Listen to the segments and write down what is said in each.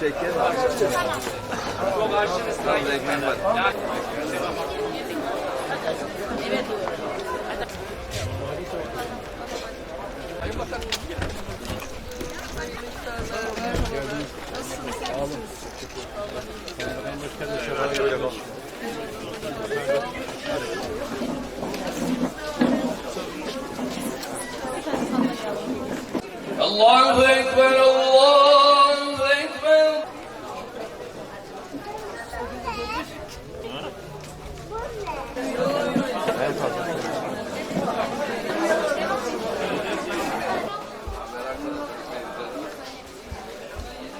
Şeker var. Çok. Allahu Ekber, Allahu Ekber.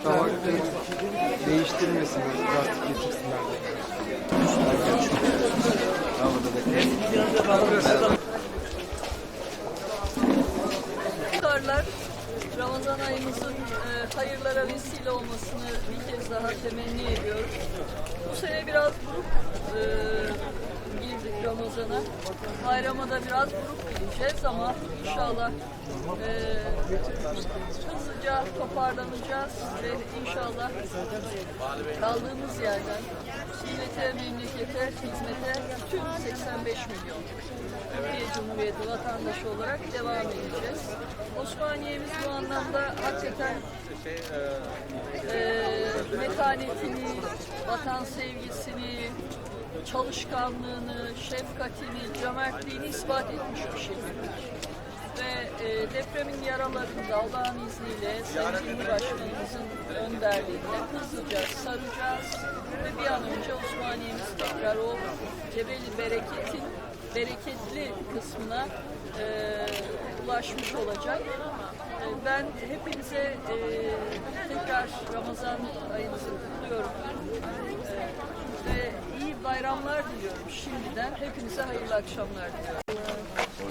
Tabakları değiştirmesinler, plastik getirsinler. İftarlar Ramazan ayımızın e, hayırlara vesile olmasını bir kez daha temenni ediyorum. Bu sene biraz buruk e, girdik Ramazan'a. Bayrama da biraz buruk gireceğiz ama inşallah e, hızlıca toparlanacağız ve inşallah kaldığımız yerden millete, memlekete, hizmete tüm 85 milyon Türkiye Cumhuriyeti vatandaşı olarak devam edeceğiz. Osmaniye'miz bu anlamda hakikaten e, metanetini, vatan sevgisini, çalışkanlığını, şefkatini, cömertliğini ispat etmiş bir şehir. Ve e, depremin yaralarında Allah'ın izniyle Sayın Cumhurbaşkanımızın önderliğinde hızlıca saracağız ve bir an önce Osmaniye'miz tekrar o Cebeli Bereket'in bereketli kısmına e, ulaşmış olacak. E, ben hepinize e, tekrar Ramazan ayınızı kutluyorum. E, ve iyi bayramlar diliyorum şimdiden. Hepinize hayırlı akşamlar diliyorum.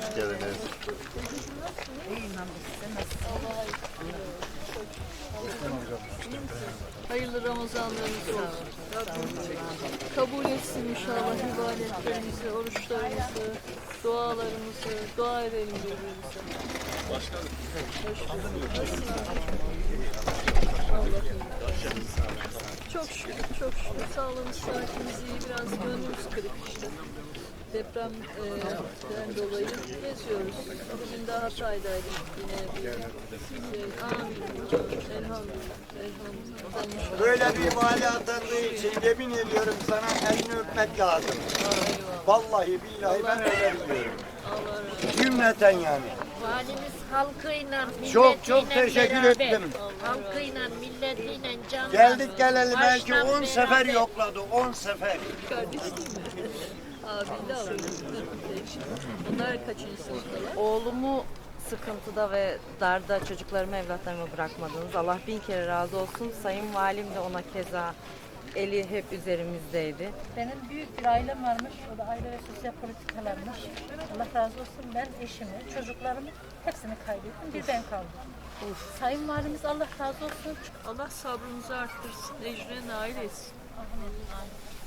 Hoş. Hayırlı Ramazanlarınız olsun. Kabul etsin inşallah ibadetlerimizi, oruçlarımızı, dualarımızı, dua edelim birbirimize. Başkanım. Çok şükür, çok şükür. Sağlığımız, saatimiz iyi. Biraz gönlümüz kırık işte. Depremden dolayı geziyoruz. Bugün de Hatay'daydık yine. Şey, amin. Elhamdülillah. Elhamdülillah. Böyle bir vali atandığı için yemin ediyorum sana elini öpmek lazım. Vallahi billahi ben öyle biliyorum. Cümleten yani. Valimiz halkıyla, milletiyle Çok çok teşekkür beraber. ettim. Halkıyla, milletiyle can Geldik geleli belki Baştan 10 sefer beraber. yokladı 10 sefer. Kardeşim. Abiyle alalım. Bunlar kaçıncı sınıftalar? Oğlumu sıkıntıda ve darda çocuklarımı evlatlarımı bırakmadınız. Allah bin kere razı olsun. Sayın Valim de ona keza eli hep üzerimizdeydi. Benim büyük bir ailem varmış. O da aile ve sosyal politikalarmış. Allah razı olsun. Ben eşimi, çocuklarımı hepsini kaybettim. Bir ben kaldım. Sayın Valimiz Allah razı olsun. Allah sabrınızı arttırsın. Ecrine nail etsin.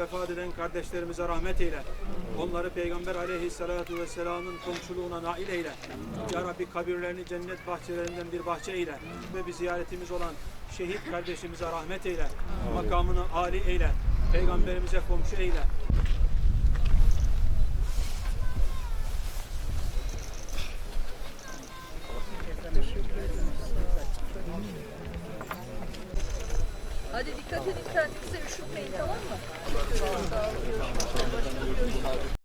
Vefat eden kardeşlerimize rahmet eyle. Onları Peygamber aleyhissalatu vesselamın komşuluğuna nail eyle. Ya Rabbi kabirlerini cennet bahçelerinden bir bahçe eyle. Ve bir ziyaretimiz olan şehit kardeşimize rahmet eyle. Makamını âli eyle. Peygamberimize komşu eyle. Dikkat edin kendinize üşütmeyin tamam mı?